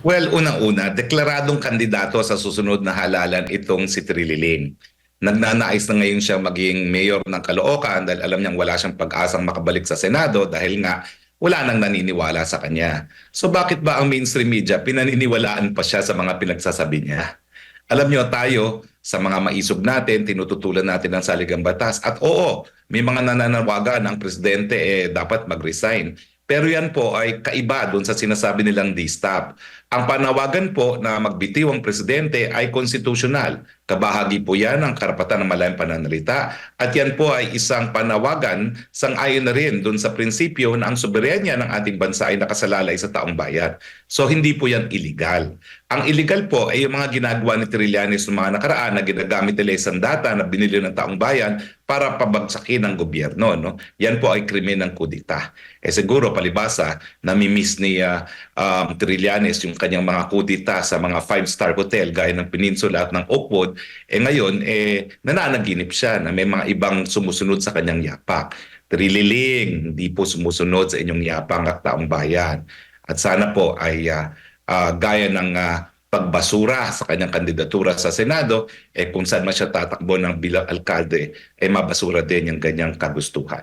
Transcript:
Well, unang-una, deklaradong kandidato sa susunod na halalan itong si Trililing. Nagnanais na ngayon siya maging mayor ng Caloocan dahil alam niyang wala siyang pag-asang makabalik sa Senado dahil nga wala nang naniniwala sa kanya. So bakit ba ang mainstream media pinaniniwalaan pa siya sa mga pinagsasabi niya? Alam niyo tayo, sa mga maisog natin, tinututulan natin ang saligang batas. At oo, may mga nananawagan ang presidente eh dapat mag-resign. Pero yan po ay kaiba doon sa sinasabi nilang D-stop. Ang panawagan po na magbitiw ang presidente ay konstitusyonal. Kabahagi po yan ng karapatan ng malayang pananalita. At yan po ay isang panawagan sang-ayon na rin doon sa prinsipyo na ang soberenya ng ating bansa ay nakasalalay sa taong bayan. So hindi po yan illegal. Ang illegal po ay yung mga ginagawa ni Trillanes noong mga nakaraan na ginagamit nila isang data na binili ng taong bayan para pabagsakin ang gobyerno. No? Yan po ay krimen ng kudita. Eh siguro palibasa, namimiss ni uh, um, Trillanes yung kanyang mga kudita sa mga five-star hotel gaya ng Peninsula at ng Oakwood. Eh ngayon, eh, nananaginip siya na may mga ibang sumusunod sa kanyang yapak. Trililing, hindi po sumusunod sa inyong yapang at taong bayan. At sana po ay uh, uh, gaya ng uh, pagbasura sa kanyang kandidatura sa Senado, eh kung saan man siya tatakbo ng bilang alkalde, eh mabasura din yung ganyang kagustuhan.